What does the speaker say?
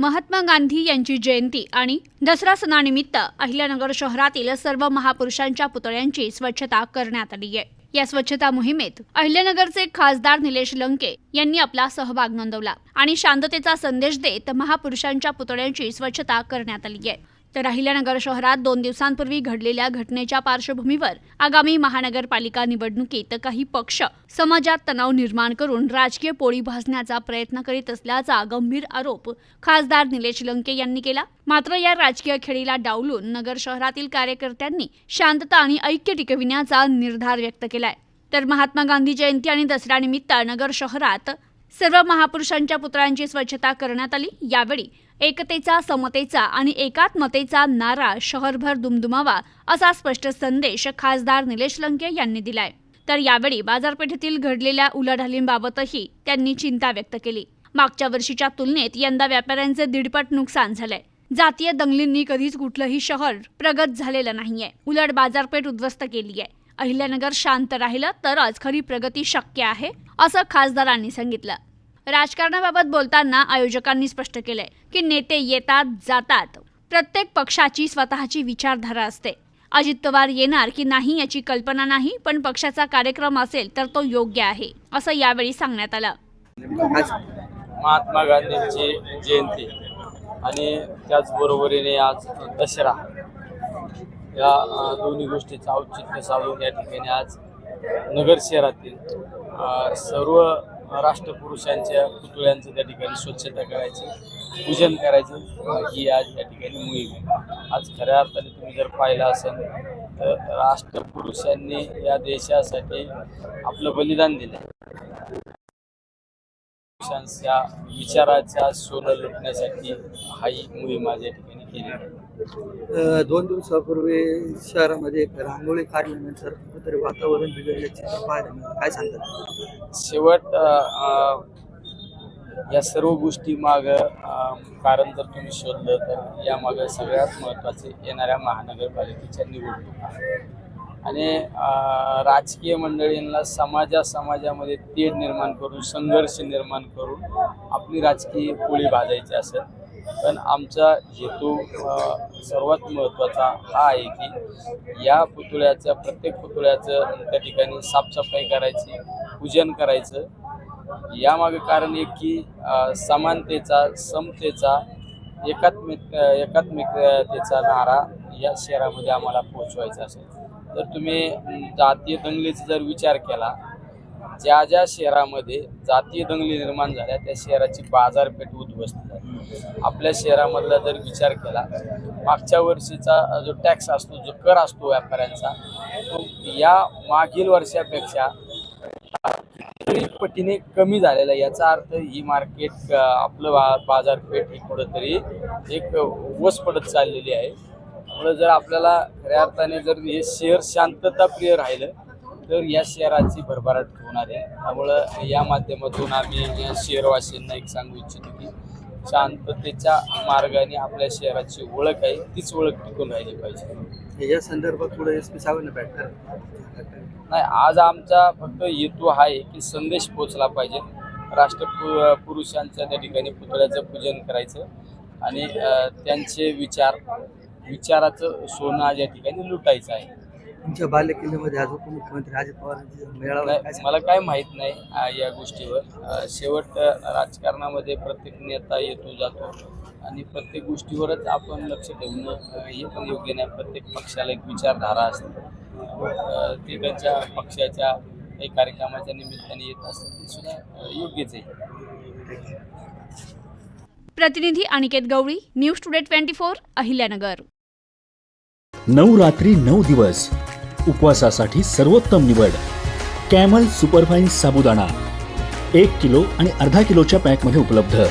महात्मा गांधी यांची जयंती आणि दसरा सणानिमित्त अहिल्यानगर शहरातील सर्व महापुरुषांच्या पुतळ्यांची स्वच्छता करण्यात आली आहे. या स्वच्छता मोहिमेत अहिल्यानगरचे खासदार निलेश लंके यांनी आपला सहभाग नोंदवला आणि शांततेचा संदेश देत महापुरुषांच्या पुतळ्यांची स्वच्छता करण्यात आली आहे. तर अहिल्यानगर शहरात दोन दिवसांपूर्वी घडलेल्या घटनेच्या पार्श्वभूमीवर आगामी महानगरपालिका निवडणुकीत काही पक्ष समाजात तणाव निर्माण करून राजकीय पोळी भाजण्याचा प्रयत्न करीत असल्याचा गंभीर आरोप खासदार निलेश लंके यांनी केला. मात्र या राजकीय खेळीला डावलून नगर शहरातील कार्यकर्त्यांनी शांतता आणि ऐक्य टिकविण्याचा निर्धार व्यक्त केलाय. तर महात्मा गांधी जयंती आणि दसऱ्यानिमित्त नगर शहरात सर्व महापुरुषांच्या पुतळ्यांची स्वच्छता करण्यात आली. यावेळी एकतेचा समतेचा आणि एकात्मतेचा नारा शहरभर दुमदुमावा असा स्पष्ट संदेश खासदार निलेश लंके यांनी दिलाय. तर यावेळी बाजारपेठेतील घडलेल्या उलाढालींबाबतही त्यांनी चिंता व्यक्त केली. मागच्या वर्षीच्या तुलनेत यंदा व्यापाऱ्यांचे दीडपट नुकसान झालंय. जातीय दंगलींनी कधीच कुठलंही शहर प्रगत झालेलं नाहीये. उलट बाजारपेठ उद्ध्वस्त केली आहे अहिल्यानगर शांत राहिलं तरच खरी प्रगती शक्य आहे. असं खासदारांनी सांगितलं. राजकारणाबाबत बोलताना आयोजकांनी स्पष्ट केलंय की नेते येतात जातात. प्रत्येक पक्षाची स्वतःची विचारधारा असते. अजित पवार येणार की नाही याची कल्पना नाही पण पक्षाचा कार्यक्रम असेल तर तो योग्य आहे असं यावेळी सांगण्यात आलं. महात्मा गांधींची जयंती आणि त्याचबरोबरीने आज दसरा या दोन्ही गोष्टीचं औचित्य साधून या ठिकाणी आज नगर शहरातील सर्व राष्ट्रपुरुषांच्या पुतळ्यांचं त्या ठिकाणी स्वच्छता करायची पूजन करायचं. ही आज या ठिकाणी मोहीम आहे. आज खऱ्या अर्थाने तुम्ही जर पाहिलं असेल तर राष्ट्रपुरुषांनी या देशासाठी आपलं बलिदान दिलं पुरुषांच्या विचाराच्या सोनं लुटण्यासाठी हा ही मोहीम आज या ठिकाणी केली आहे. अ, दोन दिवसापूर्वी शहरामध्ये एक रांगोळी काढल्यानंतर कुठेतरी वातावरण बिघडल्याचे पाहायला मिळालं काय सांगतात शेवट अ, अ, या सर्व गोष्टी माग कारण जर तुम्ही शोधलं तर या माग सगळ्यात महत्त्वाचे येणाऱ्या महानगरपालिकेच्या निवडणुका. आणि राजकीय मंडळींना समाजा समाजामध्ये तेढ निर्माण करून संघर्ष निर्माण करून आपली राजकीय पोळी भाजायची असेल. पण आमचा हेतू सर्वात महत्त्वाचा हा आहे की या पुतळ्याचं प्रत्येक पुतळ्याचं त्या ठिकाणी साफसफाई करायची पूजन करायचं. यामागे कारण एक की समानतेचा समतेचा एकात्मिक एकात्मिकतेचा नारा या शहरामध्ये आम्हाला पोचवायचा असेल. तर तुम्ही जातीय दंगलीचा जर विचार केला ज्या ज्या शहरामध्ये जातीय दंगली निर्माण झाल्या त्या शहराची बाजारपेठ उद्ध्वस्त झाली आपल्या शहरामधला जर विचार केला मागच्या वर्षीचा जो टॅक्स असतो जो कर असतो व्यापाऱ्यांचा तो या मागील वर्षापेक्षा पटीने कमी झालेला आहे. याचा अर्थ ही मार्केट आपलं बाजारपेठ ही कुठंतरी एक वस पडत चाललेली आहे त्यामुळे जर आपल्याला खऱ्या अर्थाने जर हे शहर शांतताप्रिय राहिलं तर या शहराची भरभराट होणार आहे. त्यामुळं या माध्यमातून आम्ही या शहरवासीयांना एक सांगू इच्छितो की शांततेच्या मार्गाने आपल्या शहराची ओळख आहे तीच ओळख टिकून राहिली पाहिजे. या संदर्भात पुढे एस पी साहेबांना नाही आज आमचा फक्त हेतू हा आहे की संदेश पोचला पाहिजे. राष्ट्र पुरुषांच्या त्या ठिकाणी पुतळ्याचं पूजन करायचं आणि त्यांचे विचार विचाराचं सोनं आज या ठिकाणी लुटायचं आहे. तुमच्या बालेकिल्ल्यामध्ये आज उपमुख्यमंत्री अजित पवारांची मेळावा नाही, मला काय माहीत नाही या गोष्टीवर. अ, शेवट अ, राजकारणामध्ये प्रत्येक नेता येतो जातो. आणि प्रत्येक गोष्टीवरच आपण लक्ष ठेवणं अ, हे पण योग्य नाही. प्रत्येक पक्षाला एक विचारधारा असते. अ, ते त्यांच्या पक्षाच्या काही कार्यक्रमाच्या निमित्ताने येत असतात. ते सुद्धा अ, योग्यच आहे. प्रतिनिधी Aniket Gawali news today twenty four Ahilyanagar. नऊ रात्री नऊ दिवस. उपवासासाठी सर्वोत्तम निवड. Camel superfine sabudana. एक किलो आणि अर्धा किलोच्या पॅकमध्ये उपलब्ध.